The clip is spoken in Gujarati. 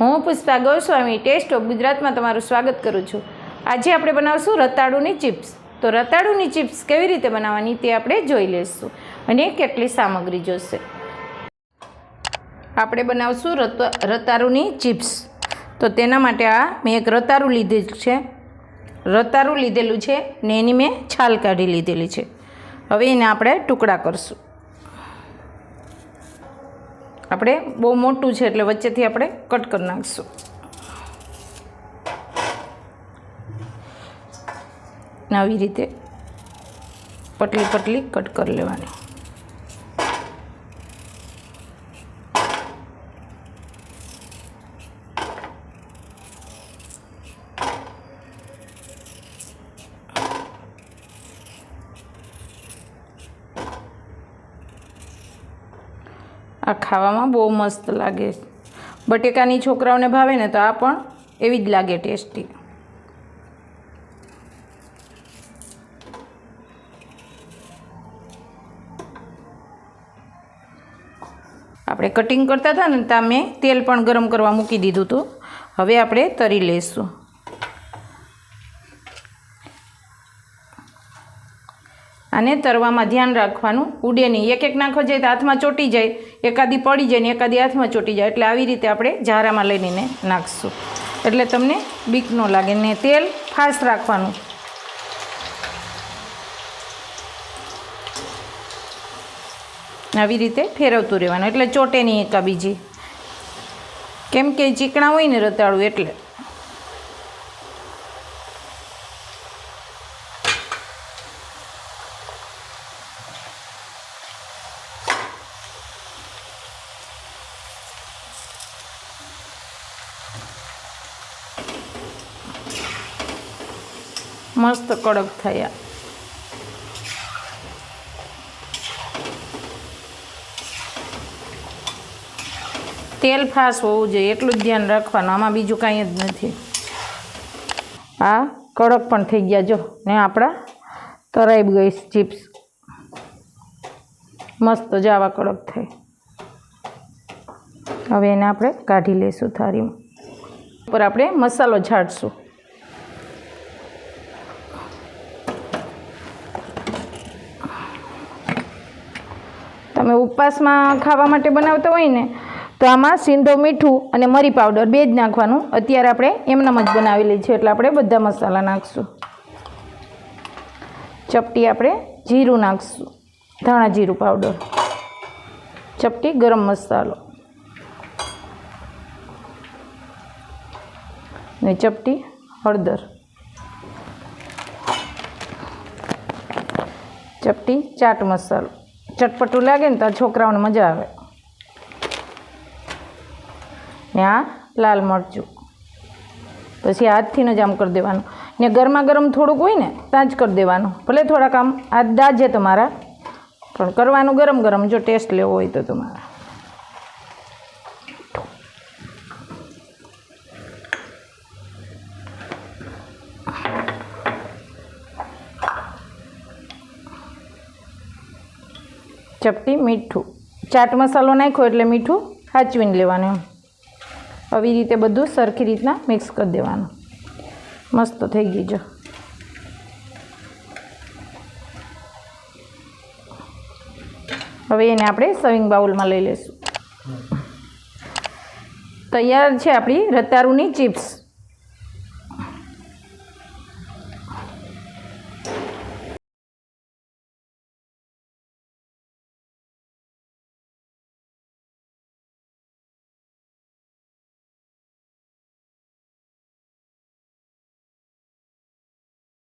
હું પુષ્પા ગોસ્વામી ટેસ્ટ ઓફ ગુજરાતમાં તમારું સ્વાગત કરું છું. આજે આપણે બનાવશું રતાળુની ચિપ્સ. તો રતાળુની ચિપ્સ કેવી રીતે બનાવવાની તે આપણે જોઈ લઈશું અને કેટલી સામગ્રી જોશે. આપણે બનાવશું રત, રતાળુની ચિપ્સ. તો તેના માટે આ મેં એક રતારું લીધેલું છે. રતાળું લીધેલું છે ને એની મેં છાલ કાઢી લીધેલી છે. હવે એને આપણે ટુકડા કરશું. આપણે બહુ મોટું છે એટલે વચ્ચેથી આપણે કટ કરી નાખીશું. આવી રીતે પટલી પટલી કટ કરી લેવાની. આ ખાવામાં બહુ મસ્ત લાગે બટેકાની છોકરાઓને ભાવે ને તો આ પણ એવી જ લાગે ટેસ્ટી. આપણે કટિંગ કરતા હતા ને ત્યાં મેં તેલ પણ ગરમ કરવા મૂકી દીધું હતું. હવે આપણે તરી લઈશું. આને તરવામાં ધ્યાન રાખવાનું. ઉડે નહીં એક એક નાખો જાય તો હાથમાં ચોટી જાય, એકાદી પડી જાય ને એકાદી હાથમાં ચોટી જાય. એટલે આવી રીતે આપણે ઝારામાં લઈને નાખશું. એટલે તમને બીક ન લાગે ને તેલ ફાસ્ટ રાખવાનું. આવી રીતે ફેરવતું રહેવાનું. એટલે ચોટે નહીં એકાબીજી કેમ કે ચીકણા હોય ને રતાળું એટલે. મસ્ત કડક થયા. તેલ ફાસ હોવું જોઈએ, એટલું જ ધ્યાન રાખવાનું, આમાં બીજું કાંઈ જ નથી. આ કડક પણ થઈ ગયા જો, ને આપણા તરાઈ ગઈ ચિપ્સ. મસ્ત જ આવા કડક થઈ. હવે એને આપણે કાઢી લઈશું થાળીમાં. ઉપર આપણે મસાલો છાંટશું. તમે ઉપવાસમાં ખાવા માટે બનાવતા હોય ને, તો આમાં સિંધો મીઠું અને મરી પાવડર બે જ નાખવાનું. અત્યારે આપણે એમનામ જ બનાવેલી છે, એટલે આપણે બધા મસાલા નાખીશું. ચપટી આપણે જીરું નાખીશું, ધાણા જીરું પાવડર. ચપટી ગરમ મસાલો. ને ચપટી હળદર. ચપટી ચાટ મસાલો. ચટપટું લાગે ને તો છોકરાઓને મજા આવે. ને આ લાલ મરચું. પછી હાથથી જ આમ કરી દેવાનું. ને ગરમા ગરમ થોડુંક હોય ને ત્યાં જ કરી દેવાનું. ભલે થોડાક આમ હાથ દાજે તમારા, પણ કરવાનું ગરમ ગરમ જો ટેસ્ટ લેવો હોય તો તમારા. ચપટી મીઠું. ચાટ મસાલો નાખ્યો એટલે મીઠું હાચવીને લેવાનું એમ. આવી રીતે બધું સરખી રીતના મિક્સ કરી દેવાનું. મસ્ત થઈ ગઈ જો. હવે એને આપણે સવિંગ બાઉલમાં લઈ લઈશું. તૈયાર છે આપણી રતારુની ચિપ્સ